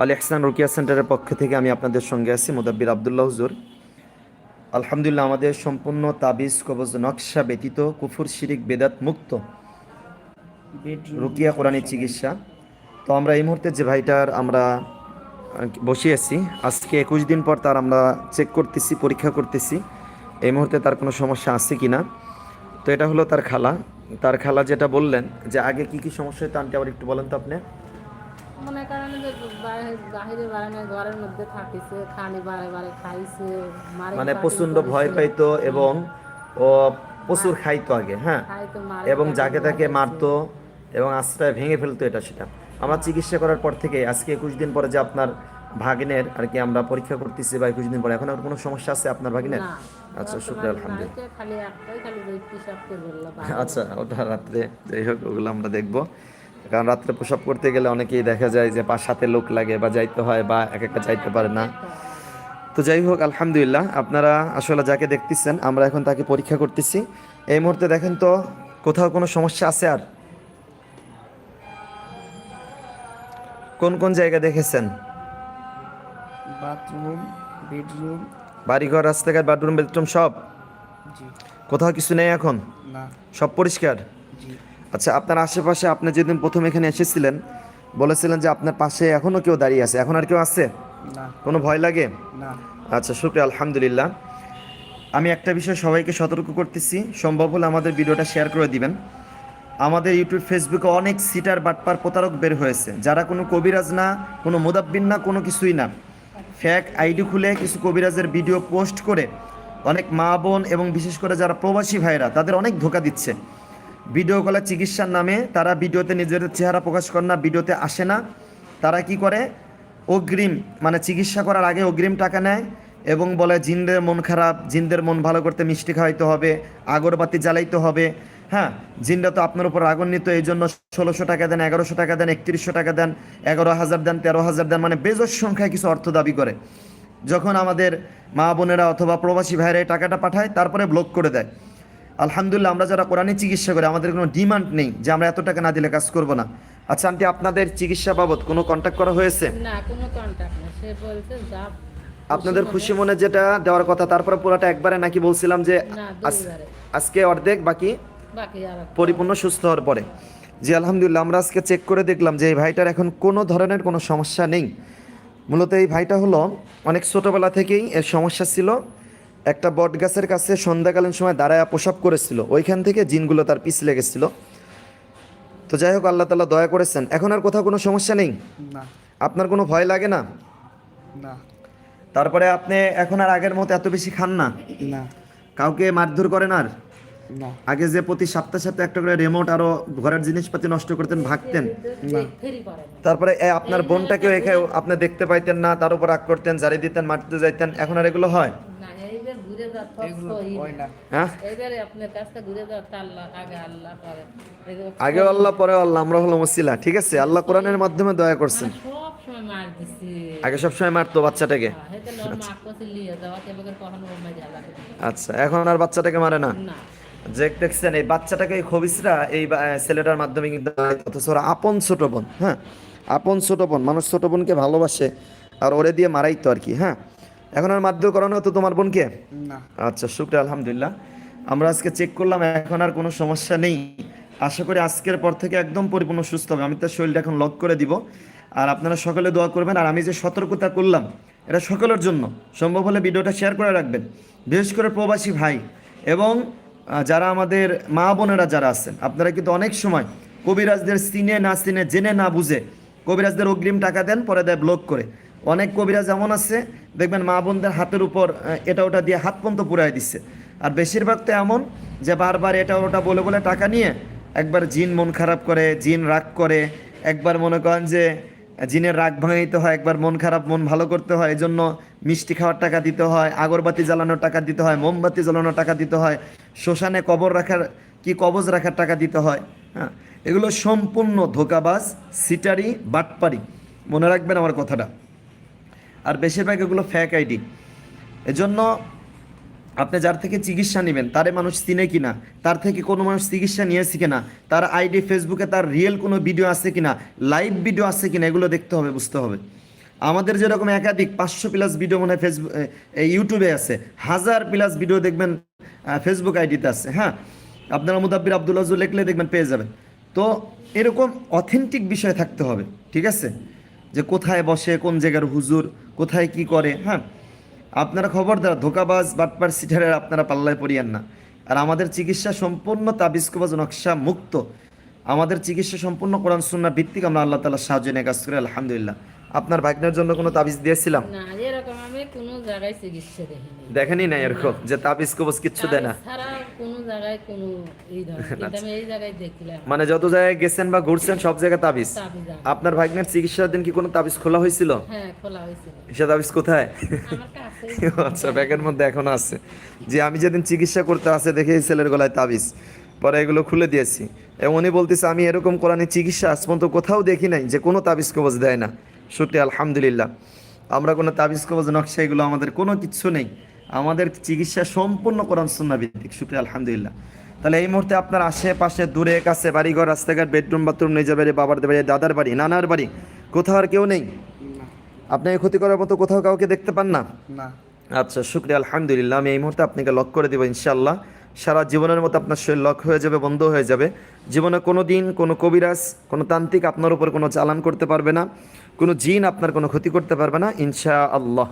আল ইহসান রুকিয়া সেন্টারের পক্ষ থেকে আমি আপনাদের সঙ্গে আছি মুদাব্বির আবদুল্লাহ হুজুর। আলহামদুলিল্লাহ আমাদের সম্পূর্ণ তাবিজ কবজ নকশা ব্যতীত কুফুর শিরিক বেদাত মুক্ত রুকিয়া কোরআনী চিকিৎসা। তো আমরা এই মুহূর্তে যে ভাইটার আমরা আহ, বসে আছি আজকে একুশ দিন পর তার আমরা চেক করতেছি পরীক্ষা করতেছি। এই মুহূর্তে তার কোনো সমস্যা আছে কি না তো এটা হলো তার খালা। তার খালা যেটা বললেন যে আগে কি কি সমস্যা হতো আন্টি আবার একটু বলেন তো আপনি। মনে মানে প্রচণ্ড ভয় পাইতো এবং ও প্রচুর খাইতো আগে হ্যাঁ? এবং যাকে তাকে। মারতো এবং আশ্রয় ভেঙে ফেলতো এটা সেটা। আমরা চিকিৎসা করার পর থেকে আজকে একুশ দিন পরে যে আপনার ভাগিনের আর কি আমরা পরীক্ষা করতেছি বা একুশ দিন পরে এখন আর কোনো সমস্যা আছে আপনার ভাগিনের? আচ্ছা শুক্রিয়া আলহামদুলিল্লাহ। আচ্ছা ওটা রাত্রে যাই হোক ওগুলো আমরা দেখব। কারণ রাত্রে প্রসব করতে গেলে অনেকেই দেখা যায় যে পাঁচ সাথে লোক লাগে বা যাইতে হয় বা এক একটা যাইতে পারে না। তো যাই হোক আলহামদুলিল্লাহ আপনারা আসলে যাকে দেখতেছেন আমরা এখন তাকে পরীক্ষা করতেছি। এই মুহূর্তে দেখেন তো কোথাও কোনো সমস্যা আছে আর? কোন কোন জায়গা দেখেছেন? Bathroom bedroom. বাড়িঘর রাস্তাঘাট বাথরুম বেডরুম সব? কোথাও কিছু নেই এখন? সব পরিষ্কার? আচ্ছা আপনার আশেপাশে আপনি যেদিন প্রথম এখানে এসেছিলেন বলেছিলেন যে আপনার পাশে এখনও কেউ দাঁড়িয়ে আছে। এখন আর কেউ আছে? না। কোনো ভয় লাগে? না। আচ্ছা শুক্রিয়া আলহামদুলিল্লাহ। আমি একটা বিষয় সবাইকে সতর্ক করতেছি। সম্ভব হলে আমাদের ভিডিওটা শেয়ার করে দিবেন। আমাদের ইউটিউব ফেসবুকে অনেক সিটার বাটপার প্রতারক বের হয়েছে। যারা কোনো কবিরাজ না কোনো মুদাব্বিন না কোনো কিছুই না। ফ্যাক আইডি খুলে কিছু কবিরাজের ভিডিও পোস্ট করে অনেক মা বোন এবং বিশেষ করে যারা প্রবাসী ভাইরা তাদের অনেক ধোকা দিচ্ছে। ভিডিও কলে চিকিৎসার নামে তারা ভিডিওতে নিজেদের চেহারা প্রকাশ করে না, ভিডিওতে আসে না। তারা কি করে? অগ্রিম মানে চিকিৎসা করার আগে অগ্রিম টাকা নেয় এবং বলে, জিনদের মন খারাপ, জিনদের মন ভালো করতে মিষ্টি খাওয়াইতে হবে, আগরবাতি জ্বালাইতে হবে। হ্যাঁ জিনটা তো আপনার উপর রাগান্বিত, এই জন্য ষোলোশো টাকা দেন, এগারোশো টাকা দেন, একত্রিশশো টাকা দেন, এগারো হাজার দেন, তেরো হাজার দেন মানে বেজর সংখ্যায় কিছু অর্থ দাবি করে। যখন আমাদের মা বোনেরা অথবা প্রবাসী ভাইরা এই টাকাটা পাঠায়, তারপরে ব্লক করে দেয়। আলহামদুলিল্লাহ আমরা যারা কোরআনে চিকিৎসা করি আমাদের কোনো ডিমান্ড নেই যে আমরা এত টাকা না দিলে কাজ করব না। আচ্ছা আন্টি আপনাদের চিকিৎসা বাবদ কোনো কন্ট্যাক্ট করা হয়েছে? না কোনো কন্টাক্ট না সে যা আপনাদের খুশি মনে যেটা দেওয়ার কথা তারপরে পুরোটা একবারে নাকি বলছিলাম যে আজ- আজকে অর্ধেক বাকি বাকি আর পরিপূর্ণ সুস্থ হওয়ার পরে। জি আলহামদুলিল্লাহ আমরা আজকে চেক করে দেখলাম যে এই ভাইটার এখন কোনো ধরনের কোনো সমস্যা নেই। মূলত এই ভাইটা হলো অনেক ছোটোবেলা থেকেই এর সমস্যা ছিল। একটা বট গাছের কাছে সন্ধ্যাকালীন সময় দাঁড়ায় প্রসব করেছিল। ওইখান থেকে জিনগুলো তার পিছ লেগেছিল। তো যাই হোক আল্লাহ তালা দয়া করেছেন। এখন আর কোথাও কোনো সমস্যা নেই? না। আপনার কোনো ভয় লাগে না? না। তারপরে আপনি এখন আর আগের মতো এত বেশি খান না? না। কাউকে মারধর করেন আর? না। আগে যে প্রতি সপ্তাহে সপ্তাহে একটা করে রিমোট আরও ঘরের জিনিসপাতি নষ্ট করতেন ভাগতেন। ফেরি করে না। তারপরে আপনার বোনটাকেও এখানে আপনি দেখতে পাইতেন না তার উপর রাগ করতেন জারি দিতেন মারতে যাইতেন। এখন আর এগুলো হয়? আগে আল্লাহ করে এগুলো আগে আল্লাহ পরে আল্লাহ আমরা হলো মুসিলা ঠিক আছে? আল্লাহ কোরআনের মাধ্যমে দয়া করছেন। সব সময় আগে সবসময় মারতো বাচ্চাটাকে। মাই জ্বালা আচ্ছা। এখন আর বাচ্চাটাকে মারে না? না। যে দেখছেন এই বাচ্চাটাকে এই খবিসরা এই ছেলেটার মাধ্যমে কিন্তু অথচ ওরা আপন ছোট বোন হ্যাঁ? আপন ছোট বোন মানুষ ছোট বোনকে ভালোবাসে আর ওরে দিয়ে মারাইতো আর কি হ্যাঁ? এখন আর মারধর করানো হতো তোমার বোনকে না। আচ্ছা শুক্র আলহামদুলিল্লাহ। আমরা আজকে চেক করলাম এখন আর কোনো সমস্যা নেই। আশা করি আজকের পর থেকে একদম পরিপূর্ণ সুস্থ হবে। আমি তার শরীরটা এখন লক করে দিব। আর আপনারা সকলে দোয়া করবেন। আর আমি যে সতর্কতা করলাম এটা সকলের জন্য। সম্ভব হলে ভিডিওটা শেয়ার করে রাখবেন। বিশেষ করে প্রবাসী ভাই এবং যারা আমাদের মা বোনেরা যারা আছেন আপনারা কিন্তু অনেক সময় কবিরাজদের সিনে না সিনে জেনে না বুঝে কবিরাজদের অগ্রিম টাকা দেন পরে দেয় ব্লক করে। অনেক কবিরাজ এমন আছে, দেখবেন মা বোনদের হাতের উপর এটা ওটা দিয়ে হাত পর্যন্ত পুরাই দিচ্ছে আর বেশিরভাগ তো এমন যে বারবার এটা ওটা বলে বলে টাকা নিয়ে একবার জিন মন খারাপ করে, জিন রাগ করে, একবার মনে করেন যে জিনের রাগ ভাঙাইতে হয়, একবার মন খারাপ, মন ভালো করতে হয়, এজন্য মিষ্টি খাওয়ার টাকা দিতে হয়, আগরবাতি জ্বালানোর টাকা দিতে হয়, মোমবাতি জ্বালানোর টাকা দিতে হয়, শ্মশানে কবর রাখার, কি কবজ রাখার টাকা দিতে হয় হ্যাঁ? এগুলো সম্পূর্ণ ধোকাবাজ, সিটারি, বাটপারি। মনে রাখবেন আমার কথাটা। আর বেশিরভাগ এগুলো ফ্যাক আইডি এজন্য আপনি যার থেকে চিকিৎসা নেবেন, তারে মানুষ চিনে কিনা, তার থেকে কোনো মানুষ চিকিৎসা নিয়েছে কিনা, তার আইডি ফেসবুকে তার রিয়েল কোনো ভিডিও আছে কিনা লাইভ ভিডিও আছে কিনা, এগুলো দেখতে হবে, বুঝতে হবে। আমাদের যেরকম একাধিক, পাঁচশো প্লাস ভিডিও মনে হয় ফেসবুক ইউটিউবে আছে, হাজার প্লাস ভিডিও দেখবেন ফেসবুক আইডিতে আছে হ্যাঁ? আপনারা মুদাব্বির আবদুল্লাহ লিখলে দেখবেন, পেয়ে যাবেন। তো এরকম অথেন্টিক বিষয় থাকতে হবে, ঠিক আছে? যে কোথায় বসে, কোন জায়গার হুজুর কোথায় কি করে হ্যাঁ? আপনারা খবর খবরদার, ধোকাবাজ, বাটপার সিটারের আপনারা পাল্লায় পড়িয়েন না। আর আমাদের চিকিৎসা সম্পূর্ণ তাবিজকবাজ নকশা মুক্ত। আমাদের চিকিৎসা সম্পূর্ণ কোরআন সুন্না ভিত্তিক আমরা আল্লাহ তালা সাহায্য নিয়ে কাজ করি, আলহামদুলিল্লাহ। আপনার ভাগ্নের জন্য কোনো তাবিজ দিয়েছিলাম? না এরকম আমি কোনো জায়গায় চিকিৎসা দেখিনি। দেখেনি না এরকম যে তাবিজ কবজ কিচ্ছু দেয় না? কোনো জায়গায় কোনো এই ধরনের আমি এই জায়গায় দেখলাম। মানে যত জায়গায় গেছেন বা ঘুরছেন সব জায়গায় তাবিজ? আপনার ভাগ্নের চিকিৎসার দিন কি কোনো তাবিজ খোলা হয়েছিল? হ্যাঁ খোলা হয়েছিল। সে তাবিজ কোথায়? আচ্ছা ব্যাগের মধ্যে এখনও আছে। যে আমি যেদিন চিকিৎসা করতে আসে দেখে এই ছেলের গলায় তাবিজ। পরে এগুলো খুলে দিয়েছি। এবং উনি বলতেছে আমি এরকম কোরআনের চিকিৎসা আজ পর্যন্ত কোথাও দেখি নাই যে কোনো তাবিজ কবজ দেয় না। সত্যি আলহামদুলিল্লাহ। আমরা কোনো তাবিজ কবজ নকশা এগুলো আমাদের কোনো কিছু নেই। আমাদের চিকিৎসা সম্পূর্ণ কোরআন সুন্না ভিত্তিক। শুক্রিয়া আলহামদুলিল্লাহ। তাহলে এই মুহূর্তে আপনার আশেপাশে দূরে কাছে বাড়িঘর রাস্তাঘাট বেডরুম বাথরুম নিজের বাড়ি বাবার বাড়ি দাদার বাড়ি নানার বাড়ি কোথাও আর কেউ নেই? আপনাকে ক্ষতি করার মতো কোথাও কাউকে দেখতে পান না? না। আচ্ছা শুক্রিয়া আলহামদুলিল্লাহ আমি এই মুহূর্তে আপনাকে লক করে দেবো ইনশাল্লাহ সারা জীবনের মতো আপনার শরীর লক হয়ে যাবে, বন্ধ হয়ে যাবে। জীবনে কোনো দিন, কোনো কবিরাজ, কোনো তান্ত্রিক আপনার উপর কোনো চালান করতে পারবে না, কোনো জিন আপনার কোনো ক্ষতি করতে পারবে না ইনশা আল্লাহ